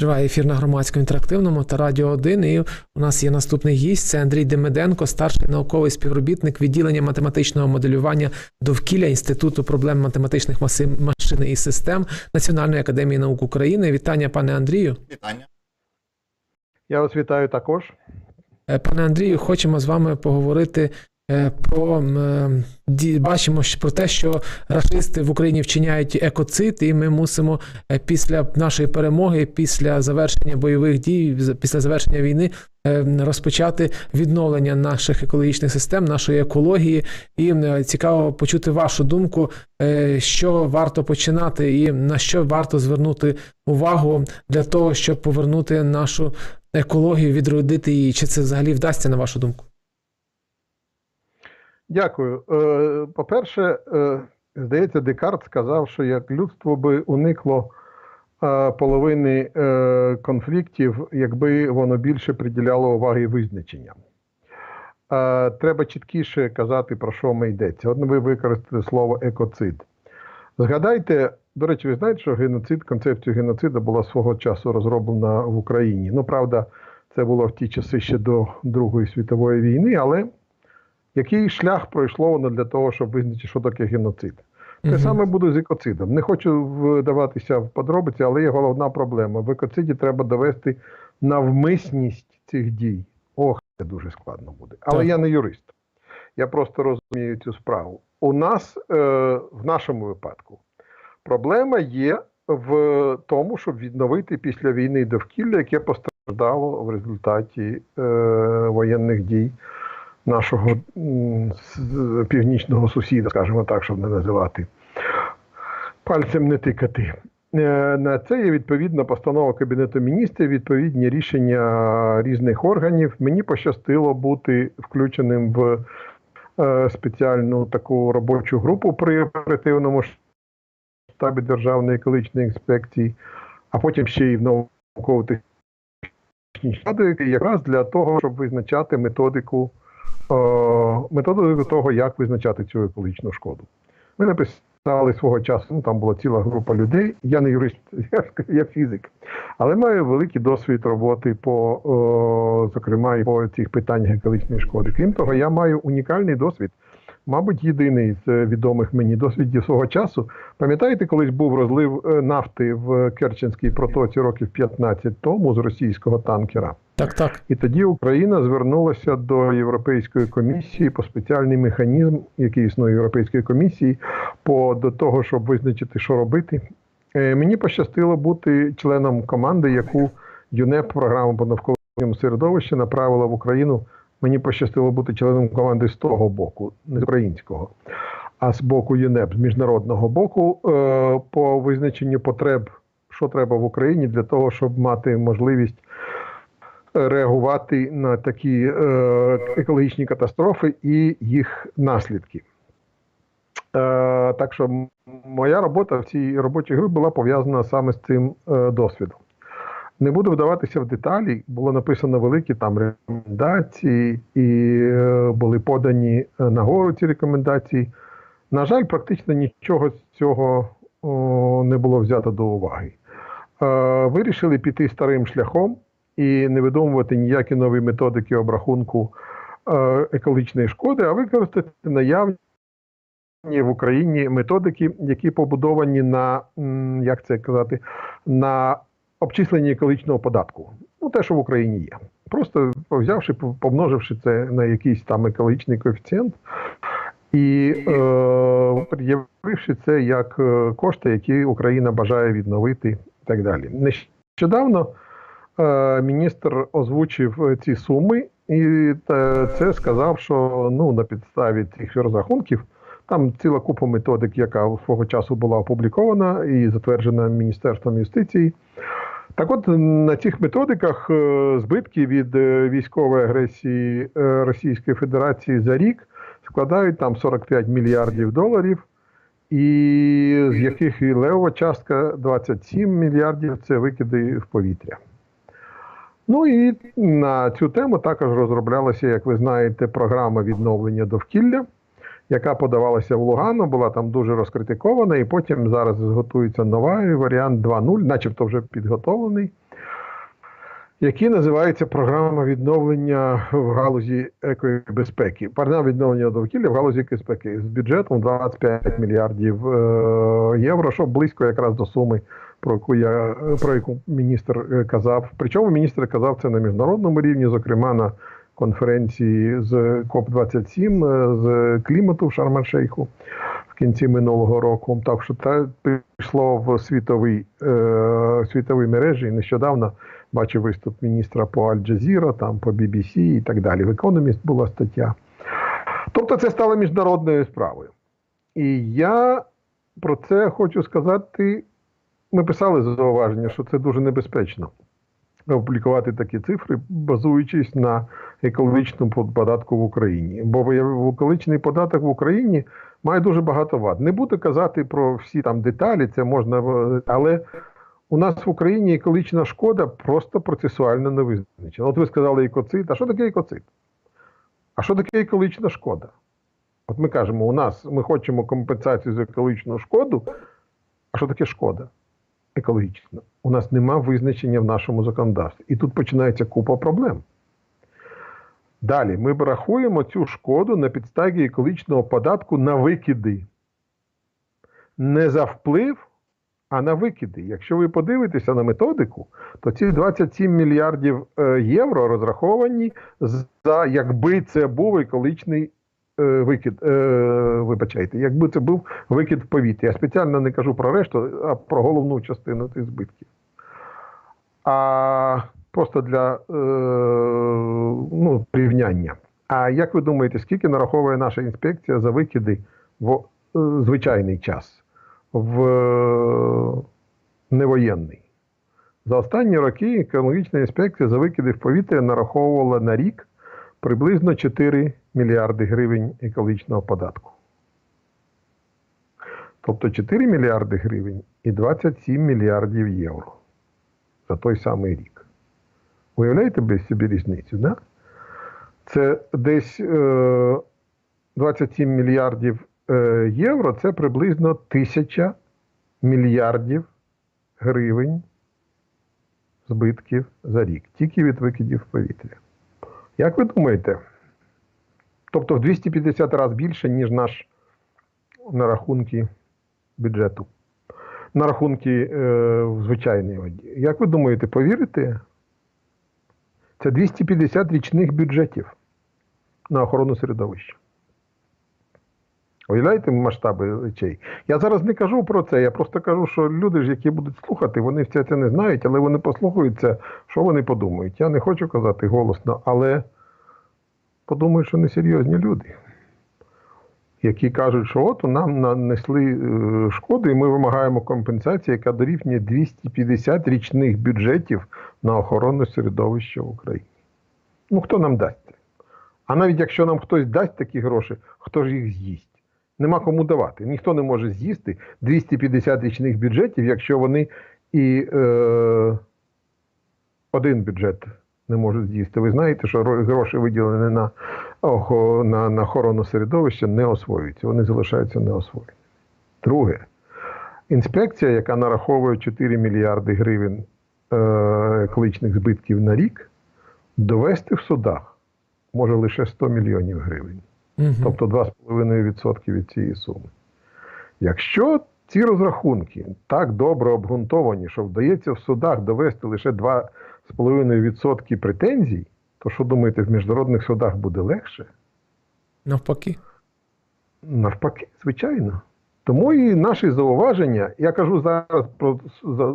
Триває ефір на громадському інтерактивному та радіо 1. І у нас є наступний гість. Це Андрій Демиденко, старший науковий співробітник відділення математичного моделювання довкілля Інституту проблем математичних маси машин і систем Національної академії наук України. Вітання, пане Андрію. Вітання. Я вас вітаю також. Е, Пане Андрію, хочемо з вами поговорити про е, ді- бачимо про те, що рашисти в Україні вчиняють екоцид, і ми мусимо е, після нашої перемоги, після завершення бойових дій, після завершення війни. е, Розпочати відновлення наших екологічних систем, нашої екології, і цікаво почути вашу думку, що варто починати, і на що варто звернути увагу для того, щоб повернути нашу екологію, відродити її. Чи це взагалі вдасться, на вашу думку? Дякую. Е, По-перше, е, здається, Декарт сказав, що як людство би уникло е, половини конфліктів, якби воно більше приділяло уваги визначенням. Треба чіткіше казати, про що ми йдеться. От ви використали слово екоцид. Згадайте, до речі, ви знаєте, що геноцид, концепція геноциду була свого часу розроблена в Україні. Ну, правда, це було в ті часи ще до Другої світової війни, але який шлях пройшло воно для того, щоб визначити, що таке геноцид? Те саме буде з екоцидом. Не хочу вдаватися в подробиці, але є головна проблема. В екоциді треба довести навмисність цих дій. Ох, це дуже складно буде. Але Так. я не юрист. Я просто розумію цю справу. У нас е, в нашому випадку проблема є в тому, щоб відновити після війни довкілля, яке постраждало в результаті е, воєнних дій нашого північного сусіда, скажімо так, щоб не називати пальцем не тикати. Е, На це є відповідна постанова Кабінету міністрів, відповідні рішення різних органів. Мені пощастило бути включеним в е, спеціальну таку робочу групу при оперативному штабі Державної екологічної інспекції, а потім ще й в науково-технічній раді, якраз для того, щоб визначати методику, методику того, як визначати цю екологічну шкоду. Ми написали свого часу, ну там була ціла група людей. Я не юрист, я, я фізик, але маю великий досвід роботи по, о, зокрема, і по цих питаннях екологічної шкоди. Крім того, я маю унікальний досвід. Мабуть, єдиний з е, відомих мені досвідів свого часу. Пам'ятаєте, колись був розлив е, нафти в Керченській протоці років 15 тому з російського танкера. Так, так. І тоді Україна звернулася до Європейської комісії по спеціальний механізм, який існує в Європейської комісії, по до того, щоб визначити, що робити. Е, Мені пощастило бути членом команди, яку ЮНЕП, програма по навколишньому середовищу, направила в Україну. Мені пощастило бути членом команди з того боку, не з українського, а з боку ЮНЕП, з міжнародного боку, е, по визначенню потреб, що треба в Україні для того, щоб мати можливість реагувати на такі е, екологічні катастрофи і їх наслідки. Е, так що моя робота в цій робочій групі була пов'язана саме з цим е, досвідом. Не буду вдаватися в деталі, було написано великі там рекомендації, і е, були подані е, нагору ці рекомендації. На жаль, практично нічого з цього о, не було взято до уваги. Е, вирішили піти старим шляхом і не видумувати ніякі нові методики обрахунку е, екологічної шкоди, а використати наявні в Україні методики, які побудовані на як це казати, на обчисленні екологічного податку. Ну, те, що в Україні є. Просто взявши, помноживши це на якийсь там екологічний коефіцієнт, і е, пред'явивши це як е, кошти, які Україна бажає відновити і так далі. Нещодавно е, міністр озвучив е, ці суми, і е, це сказав, що ну, на підставі цих розрахунків там ціла купа методик, яка свого часу була опублікована і затверджена Міністерством юстиції. Так от на цих методиках е, збитки від е, військової агресії е, Російської Федерації за рік складають там 45 мільярдів доларів, і з яких і левова частка 27 мільярдів це викиди в повітря. Ну і на цю тему також розроблялася, як ви знаєте, програма відновлення довкілля, яка подавалася в Лугану, була там дуже розкритикована, і потім зараз готується новий варіант 2.0, начебто вже підготовлений. який називається програма відновлення в галузі екобезпеки. Програма відновлення довкілля в галузі екобезпеки з бюджетом 25 мільярдів е, євро, що близько якраз до суми, про яку я про яку міністр е, казав. Причому міністр казав це на міжнародному рівні, зокрема на конференції з КОП 27 е, з клімату в Шарм-Ель-Шейху в кінці минулого року. Так що це пішло в світовий е, світовій мережі. Нещодавно бачив виступ міністра по Аль-Джазіра, там по BBC і так далі. В Economist була стаття. Тобто це стало міжнародною справою. І я про це хочу сказати. Ми писали зауваження, що це дуже небезпечно опублікувати такі цифри, базуючись на екологічному податку в Україні. Бо екологічний податок в Україні має дуже багато вад. Не буду казати про всі там деталі, це можна, але у нас в Україні екологічна шкода просто процесуально не визначена. От ви сказали екоцид. А що таке екоцид? А що таке екологічна шкода? От ми кажемо, у нас ми хочемо компенсацію за екологічну шкоду. А що таке шкода? Екологічна. У нас нема визначення в нашому законодавстві. І тут починається купа проблем. Далі ми рахуємо цю шкоду на підставі екологічного податку на викиди. Не за вплив, а на викиди. Якщо ви подивитеся на методику, то ці 27 мільярдів е, євро розраховані за якби це був екологічний е, викид. Е, вибачайте, якби це був викид в повітря. Я спеціально не кажу про решту, а про головну частину цих збитків. А просто для е, ну, порівняння. А як ви думаєте, скільки нараховує наша інспекція за викиди в е, звичайний час, в е, невоєнний? За останні роки екологічна інспекція за викиди в повітря нараховувала на рік приблизно 4 мільярди гривень екологічного податку. Тобто 4 мільярди гривень і 27 мільярдів євро за той самий рік. Уявляєте ви собі різницю, да? Це десь е, 27 мільярдів е, євро, це приблизно тисяча мільярдів гривень збитків за рік, тільки від викидів повітря. Як ви думаєте? Тобто в 250 разів більше, ніж наш на рахунки бюджету, на рахунки е, в звичайній воді. Як ви думаєте, повірите? Це 250 річних бюджетів на охорону середовища. Уявляєте масштаби речей? Я зараз не кажу про це. Я просто кажу, що люди ж, які будуть слухати, вони все це не знають, але вони послухаються, що вони подумають. Я не хочу казати голосно, але подумають, що несерйозні люди, які кажуть, що от нам нанесли е, шкоду, і ми вимагаємо компенсації, яка дорівнює 250 річних бюджетів на охорону середовища в Україні. Ну, хто нам дасть це? А навіть якщо нам хтось дасть такі гроші, хто ж їх з'їсть? Нема кому давати. Ніхто не може з'їсти 250 річних бюджетів, якщо вони і е, один бюджет не можуть з'їсти. Ви знаєте, що гроші виділені на, на, на охорону середовища не освоюються, вони залишаються неосвоєні. Друге, інспекція, яка нараховує 4 мільярди гривень е, екологічних збитків на рік, довести в судах може лише 100 мільйонів гривень Мгм. тобто 2,5% від цієї суми. Якщо ці розрахунки так добре обґрунтовані, що вдається в судах довести лише 2,5% претензій, то що думаєте, в міжнародних судах буде легше? Навпаки. Навпаки, звичайно. Тому і наші зауваження, я кажу зараз про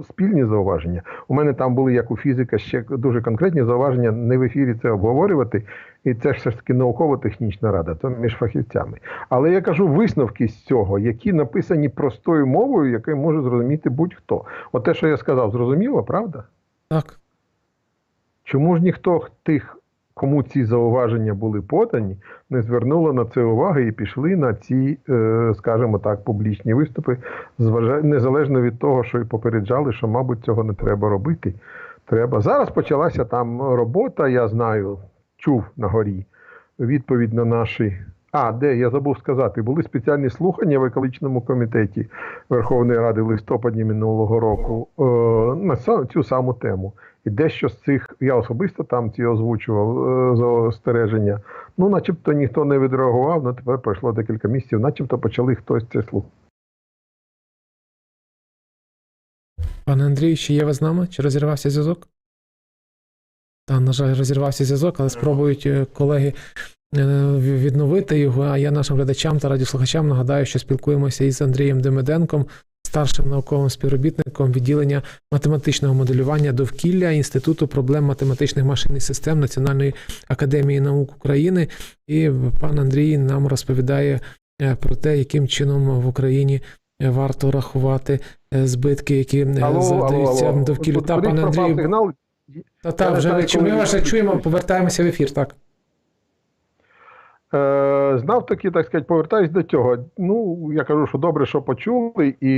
спільні зауваження. У мене там були, як у фізика, ще дуже конкретні зауваження, не в ефірі це обговорювати. І це ж все ж таки науково-технічна рада, то між фахівцями. Але я кажу висновки з цього, які написані простою мовою, яку може зрозуміти будь-хто. От те, що я сказав, зрозуміло, правда? Так. Чому ж ніхто тих, кому ці зауваження були подані, не звернуло на це уваги і пішли на ці, е, скажімо так, публічні виступи, незалежно від того, що і попереджали, що, мабуть, цього не треба робити. Треба. Зараз почалася там робота, я знаю, чув на горі відповідь на наші А, де я забув сказати, були спеціальні слухання в екологічному комітеті Верховної Ради в листопаді минулого року е, на цю саму тему. І дещо з цих, я особисто там ці озвучував е, застереження. Ну, начебто ніхто не відреагував, ну тепер пройшло декілька місяців, начебто почали хтось це слухати. Пане Андрію, чи є ви з нами? Чи розірвався зв'язок? Так, на жаль, розірвався зв'язок, але спробують е, колеги відновити його. А я нашим глядачам та радіослухачам нагадаю, що спілкуємося із Андрієм Демиденком, старшим науковим співробітником відділення математичного моделювання довкілля Інституту проблем математичних машин і систем Національної академії наук України. І пан Андрій нам розповідає е, про те, яким чином в Україні е, варто рахувати е, збитки, які е, завдаються довкіллю. Та, пане Андрію, та, та, вже ми вас чуємо, повертаємося в ефір, так. Е, знав таки, так сказати, повертаюсь до цього. Ну, я кажу, що добре, що почули, і,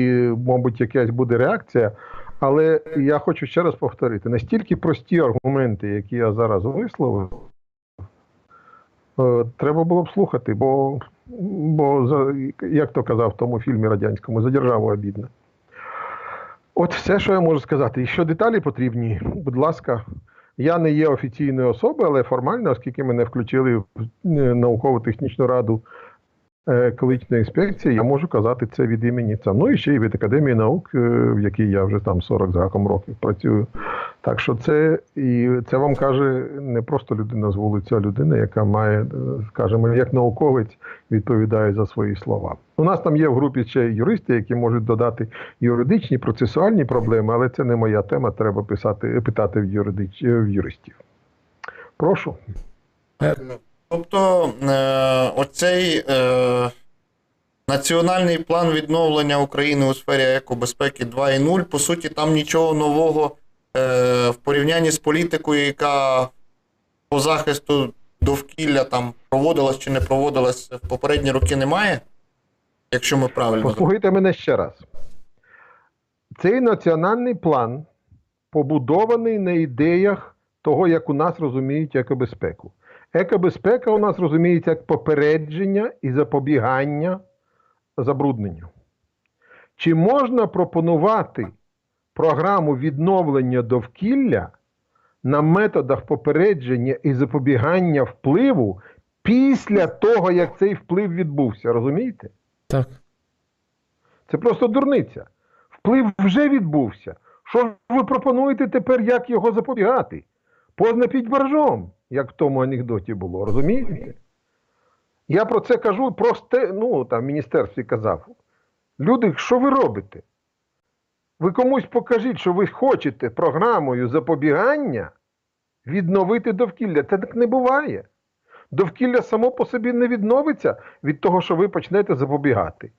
мабуть, якась буде реакція. Але я хочу ще раз повторити: настільки прості аргументи, які я зараз висловив, е, треба було б слухати, бо, бо як то казав в тому фільмі радянському, за державу обідно. От все, що я можу сказати. І що деталі потрібні, будь ласка, я не є офіційною особою, але формально, оскільки мене включили в е, науково-технічну раду екологічної інспекції, я можу казати це від імені ЦАМ. Ну і ще й від Академії наук, е, в якій я вже там 40 з гаком років працюю. Так що це і це вам каже не просто людина з вулиці, а людина, яка має, е, скажімо, як науковець відповідає за свої слова. У нас там є в групі ще юристи, які можуть додати юридичні, процесуальні проблеми, але це не моя тема. Треба писати, питати в, юридич, в юристів. Прошу. Тобто е, оцей е, національний план відновлення України у сфері екобезпеки 2.0, по суті, там нічого нового е, в порівнянні з політикою, яка по захисту довкілля там проводилась чи не проводилась в попередні роки, немає. Якщо ми правильно Послухайте мене ще раз. Цей національний план побудований на ідеях того, як у нас розуміють екобезпеку. Екобезпека у нас розуміється як попередження і запобігання забрудненню. Чи можна пропонувати програму відновлення довкілля на методах попередження і запобігання впливу після того, як цей вплив відбувся? Розумієте? Так. Це просто дурниця. Вплив вже відбувся. Що ж ви пропонуєте тепер, як його запобігати? Позна під боржом, як в тому анекдоті було, розумієте? Я про це кажу просто, ну, там в міністерстві казав. Люди, що ви робите? Ви комусь покажіть, що ви хочете програмою запобігання відновити довкілля. Це так не буває. Довкілля само по собі не відновиться від того, що ви почнете запобігати.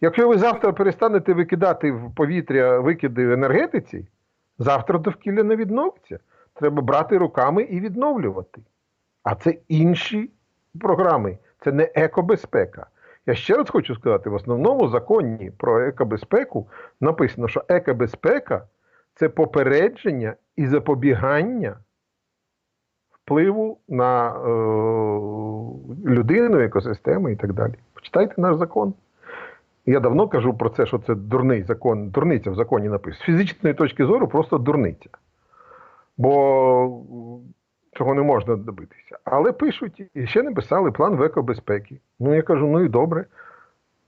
Якщо ви завтра перестанете викидати в повітря викиди в енергетиці, завтра довкілля не відновиться. Треба брати руками і відновлювати. А це інші програми, це не екобезпека. Я ще раз хочу сказати: в основному законі про екобезпеку написано, що екобезпека це попередження і запобігання впливу на е, людину, екосистему і так далі. Почитайте наш закон. Я давно кажу про це, що це дурний закон, дурниця в законі написано. З фізичної точки зору просто дурниця. Бо цього не можна добитися. Але пишуть і ще не писали план в екобезпеки. Ну я кажу, ну і добре.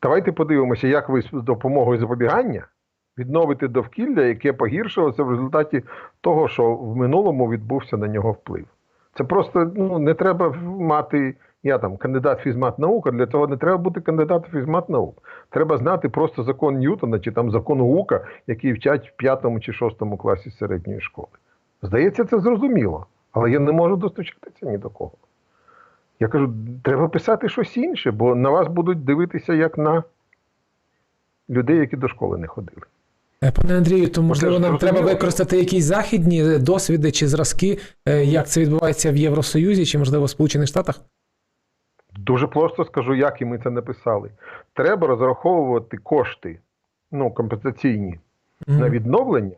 Давайте подивимося, як ви з допомогою запобігання відновите довкілля, яке погіршилося в результаті того, що в минулому відбувся на нього вплив. Це просто ну, не треба мати. Я там кандидат фізмат наук, а для цього не треба бути кандидатом фізмат наук. Треба знати просто закон Ньютона чи там закон Гука, який вчать в п'ятому чи шостому класі середньої школи. Здається, це зрозуміло, але я не можу достучатися ні до кого. Я кажу, треба писати щось інше, бо на вас будуть дивитися як на людей, які до школи не ходили. Е, Пане Андрію, то можливо нам треба використати якісь західні досвіди чи зразки, е, як це відбувається в Євросоюзі, чи можливо в Сполучених Штатах? Дуже просто скажу, як і ми це написали. Треба розраховувати кошти, ну, компенсаційні Мгм. на відновлення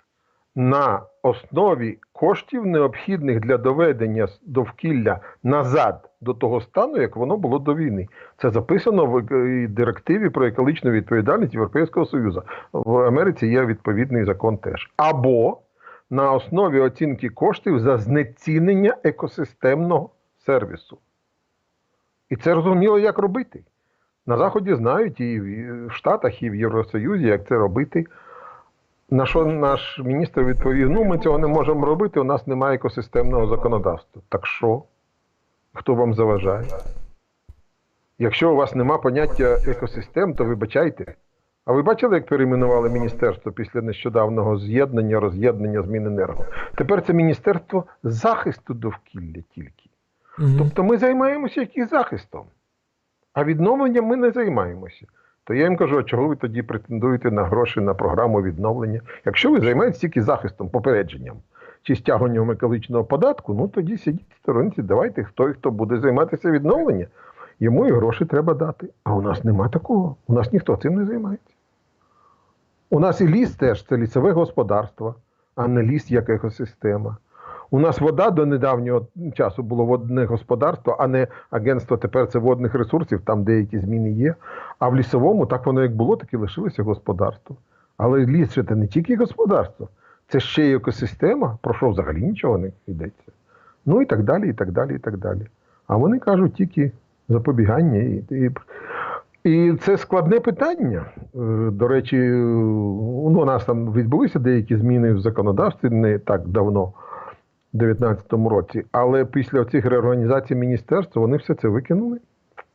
на основі коштів, необхідних для доведення довкілля назад до того стану, як воно було до війни. Це записано в е, директиві про екологічну відповідальність Європейського Союзу. В Америці є відповідний закон теж. Або на основі оцінки коштів за знецінення екосистемного сервісу. І це розуміло, як робити. На Заході знають і в Штатах, і в Євросоюзі, як це робити. На що наш міністр відповів: ну, ми цього не можемо робити, у нас немає екосистемного законодавства. Так що? Хто вам заважає? Якщо у вас нема поняття екосистем, то вибачайте. А ви бачили, як перейменували міністерство після нещодавнього з'єднання, роз'єднання з Міненерго? Тепер це Міністерство захисту довкілля тільки. Мгм. Тобто ми займаємося якийсь захистом, а відновленням ми не займаємося. То я їм кажу, а чого ви тоді претендуєте на гроші на програму відновлення? Якщо ви займаєтесь тільки захистом, попередженням чи стягуванням екологічного податку, ну тоді сидіть в сторонці, давайте хто і хто буде займатися відновленням, йому і гроші треба дати. А у нас нема такого. У нас ніхто цим не займається. У нас і ліс теж це лісове господарство, а не ліс як екосистема. У нас вода до недавнього часу було водне господарство, а не агентство тепер це водних ресурсів, там деякі зміни є. А в лісовому так воно як було, так і лишилося господарство. Але ліс це не тільки господарство, це ще й екосистема, про що взагалі нічого не йдеться. Ну і так далі, і так далі, і так далі. А вони кажуть тільки запобігання. І, і, і це складне питання. Е, До речі, ну, у нас там відбулися деякі зміни в законодавстві не так давно, 2019 році, але після цих реорганізацій міністерства вони все це викинули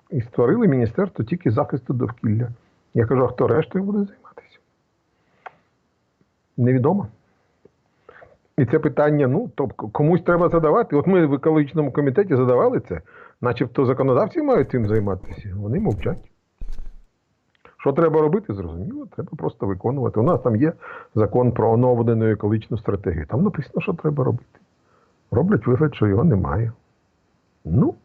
і створили міністерство тільки захисту довкілля. Я кажу, а хто рештою буде займатися? Невідомо. І це питання, ну, тобто комусь треба задавати. От ми в екологічному комітеті задавали це, начебто законодавці мають цим займатися. Вони мовчать. Що треба робити, зрозуміло, треба просто виконувати. У нас там є закон про оновлену екологічну стратегію. Там написано, що треба робити. Роблять вигляд, що його немає. Ну.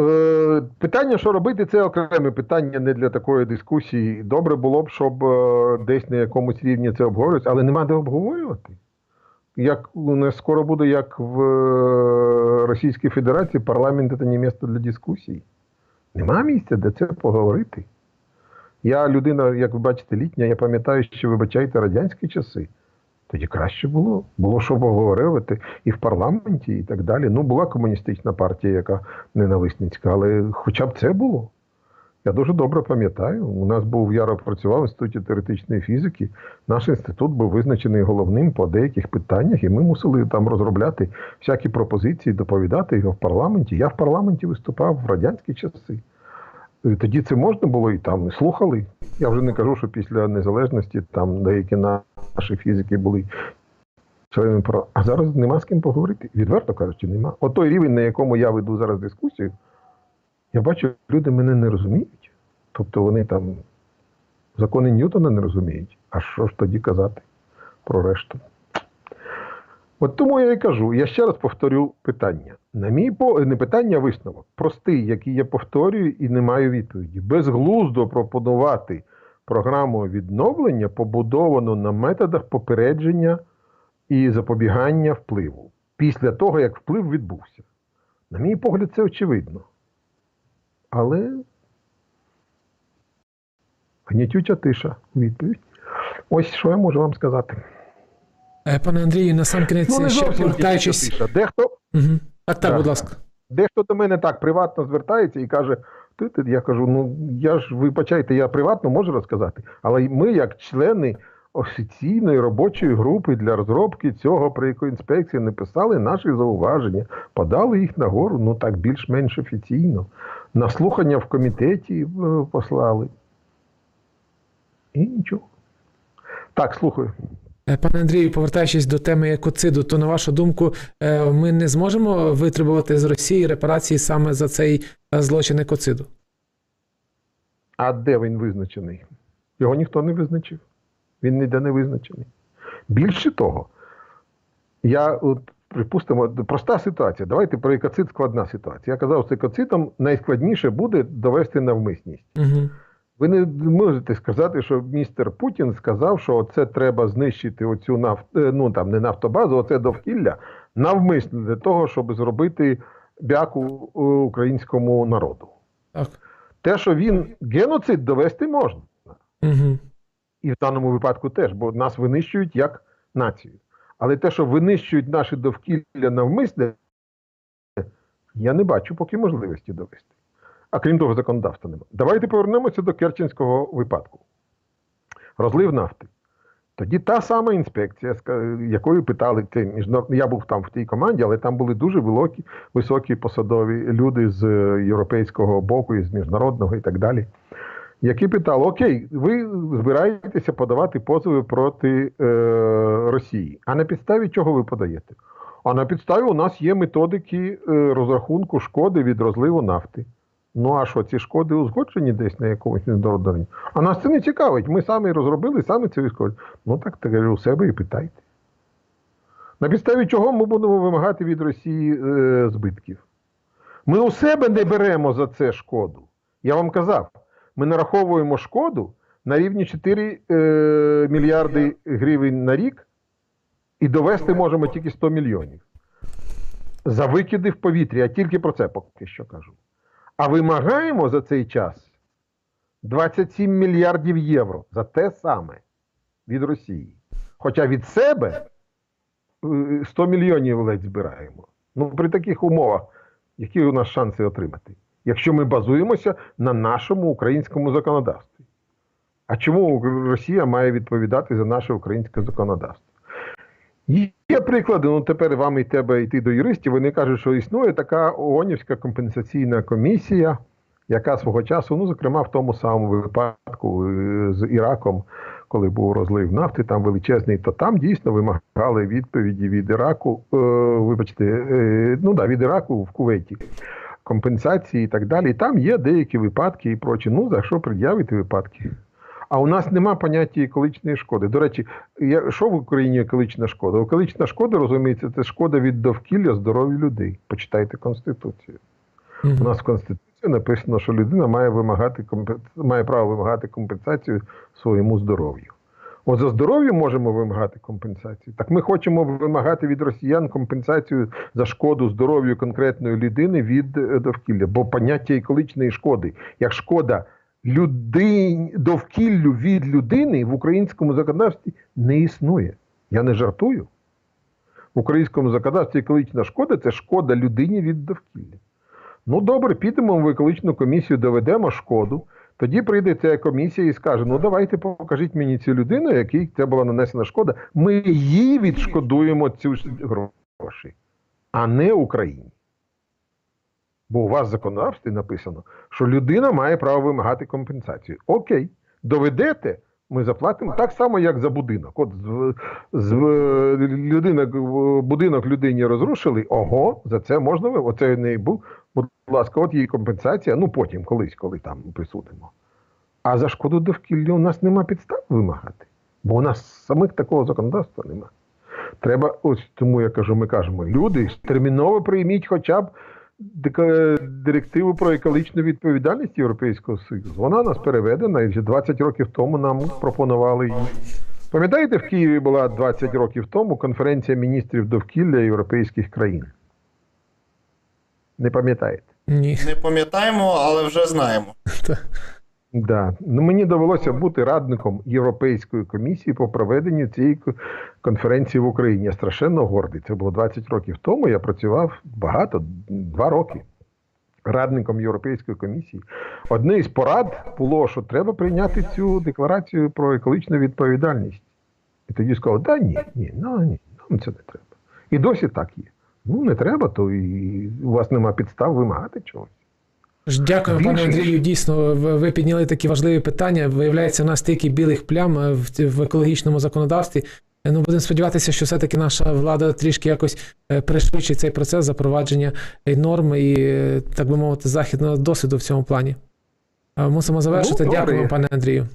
Е, питання, що робити, це окреме питання не для такої дискусії. Добре було б, щоб е, десь на якомусь рівні це обговорювалося, але нема де обговорювати. Як у нас скоро буде, як в е, Російській Федерації, парламент це не місце для дискусій. Нема місця, де це поговорити. Я людина, як ви бачите, літня, я пам'ятаю, що вибачайте радянські часи. Тоді краще було. Було що поговорити і в парламенті, і так далі. Ну, була комуністична партія, яка ненависницька, але хоча б це було. Я дуже добре пам'ятаю. У нас був, я працював в інституті теоретичної фізики. Наш інститут був визначений головним по деяких питаннях, і ми мусили там розробляти всякі пропозиції, доповідати його в парламенті. Я в парламенті виступав в радянські часи. Тоді це можна було і там і слухали. Я вже не кажу, що після незалежності там деякі наші фізики були членами про. А зараз нема з ким поговорити. Відверто кажучи, нема. От той рівень, на якому я веду зараз дискусію, я бачу, люди мене не розуміють. Тобто вони там закони Ньютона не розуміють. А що ж тоді казати про решту? От тому я і кажу, я ще раз повторю питання. На мій по не питання, а висновок. Простий, який я повторюю і не маю відповіді. Безглуздо пропонувати програму відновлення, побудовану на методах попередження і запобігання впливу після того, як вплив відбувся. На мій погляд, це очевидно. Але гнітюча тиша відповідь. Ось що я можу вам сказати. Е, Пане Андрію, на сам кінець Ну, ще повертаючись. Дехто, Угу. Так, так, Так. будь ласка. Дехто до мене так приватно звертається і каже: ти, я кажу, ну я ж вибачайте, я приватно можу розказати, але ми, як члени офіційної робочої групи для розробки цього про інспекції, написали наші зауваження, подали їх нагору, ну так більш-менш офіційно. На слухання в комітеті е, послали. І нічого. Так, слухаю. Е, Пане Андрію, повертаючись до теми екоциду, то на вашу думку, е, ми не зможемо витребувати з Росії репарації саме за цей е, злочин екоциду? А де він визначений? Його ніхто не визначив. Він ніде не визначений. Більше того, я от, припустимо, проста ситуація. Давайте про екоцид складна ситуація. Я казав, з екоцидом найскладніше буде довести навмисність. Угу. Ви не можете сказати, що містер Путін сказав, що це треба знищити оцю нафт, е, ну там не нафтобазу, оце довкілля навмисно для того, щоб зробити бяку е, українському народу. Так. Те, що він геноцид довести можна. Угу. І в даному випадку теж, бо нас винищують як націю. Але те, що винищують наші довкілля навмисне, я не бачу поки можливості довести. А крім того, законодавства немає. Давайте повернемося до Керченського випадку. Розлив нафти. Тоді та сама інспекція, якою питали ти, міжнародний, я був там в тій команді, але там були дуже великі, високі посадові люди з е, європейського боку, і з міжнародного і так далі які питали: Окей, ви збираєтеся подавати позови проти е, Росії. А на підставі чого ви подаєте? А на підставі у нас є методики е, розрахунку шкоди від розливу нафти. Ну а що, ці шкоди узгоджені десь на якомусь міжнародному рівні? А нас це не цікавить. Ми самі розробили, самі це військові. Ну так так у себе і питайте. На підставі чого ми будемо вимагати від Росії е, збитків? Ми у себе не беремо за це шкоду. Я вам казав, ми нараховуємо шкоду на рівні 4 е, мільярди гривень на рік і довести можемо тільки 100 мільйонів. За викиди в повітрі, я тільки про це поки що кажу. А вимагаємо за цей час 27 мільярдів євро за те саме від Росії. Хоча від себе е, 100 мільйонів ледь збираємо. Ну, при таких умовах, які у нас шанси отримати? Якщо ми базуємося на нашому українському законодавстві. А чому Росія має відповідати за наше українське законодавство? Є приклади, ну тепер вам і тебе йти до юристів. Вони кажуть, що існує така ООНівська компенсаційна комісія, яка свого часу, ну, зокрема, в тому самому випадку е, з Іраком, коли був розлив нафти, там величезний, то там дійсно вимагали відповіді від Іраку, е, вибачте, е, ну да, від Іраку в Кувейті компенсації і так далі. І там є деякі випадки і прочі. Ну, за що пред'явити випадки? А у нас нема поняття екологічної шкоди. До речі, я, що в Україні екологічна шкода? Екологічна шкода, розуміється, це шкода від довкілля здоров'я людей. Почитайте Конституцію. У нас в Конституції написано, що людина має вимагати має право вимагати компенсацію своєму здоров'ю. От за здоров'я можемо вимагати компенсацію. Так ми хочемо вимагати від росіян компенсацію за шкоду здоров'ю конкретної людини від е, довкілля. Бо поняття екологічної шкоди, як шкода людині, довкіллю від людини в українському законодавстві не існує. Я не жартую. В українському законодавстві екологічна шкода це шкода людині від довкілля. Ну добре, підемо в екологічну комісію, доведемо шкоду. Тоді прийде ця комісія і скаже: ну давайте покажіть мені цю людину, якій це була нанесена шкода. Ми їй відшкодуємо цю гроші, а не Україні. Бо у вас в законодавстві написано, що людина має право вимагати компенсацію. Окей, доведете, ми заплатимо так само, як за будинок. От з, з людина, будинок людині розрушили, ого, за це можна. Оце не був. Будь ласка, от її компенсація, ну потім, колись, коли там присудимо. А за шкоду довкілля у нас нема підстав вимагати, бо у нас самих такого законодавства нема. Треба, ось тому я кажу, ми кажемо, люди, терміново прийміть хоча б директиву про екологічну відповідальність Європейського Союзу. Вона у нас переведена, і вже 20 років тому нам пропонували її. Пам'ятаєте, в Києві була 20 років тому конференція міністрів довкілля європейських країн? Не пам'ятаєте? Ні. Не пам'ятаємо, але вже знаємо. Да. Ну, мені довелося бути радником Європейської комісії по проведенню цієї конференції в Україні. Я страшенно гордий. Це було 20 років тому. Я працював багато, два роки. Радником Європейської комісії. Одне із порад було, що треба прийняти цю декларацію про екологічну відповідальність. І тоді сказали, да ні, ні, ну ні, нам це не треба. І досі так є. Ну, не треба, то і у вас нема підстав вимагати чогось. Ж, Більше. пане Андрію. Дійсно, ви підняли такі важливі питання. Виявляється, у нас стільки білих плям е, в, екологічному законодавстві. Е, Ну, будемо сподіватися, що все-таки наша влада трішки якось е, пришвидшить цей процес запровадження норм і, так би мовити, західного досвіду в цьому плані. Мусимо завершити. Ну, Дякую, пане Андрію.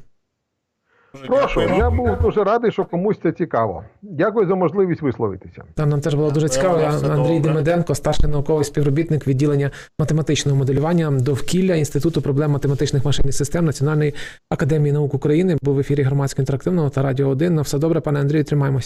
Прошу, я був дуже радий, що комусь це цікаво. Дякую за можливість висловитися. Та нам теж було дуже цікаво. Андрій. Демиденко, старший науковий співробітник відділення математичного моделювання довкілля Інституту проблем математичних машин і систем Національної академії наук України, був в ефірі громадського інтерактивного та радіо 1. На все добре, пане Андрію, тримаємося.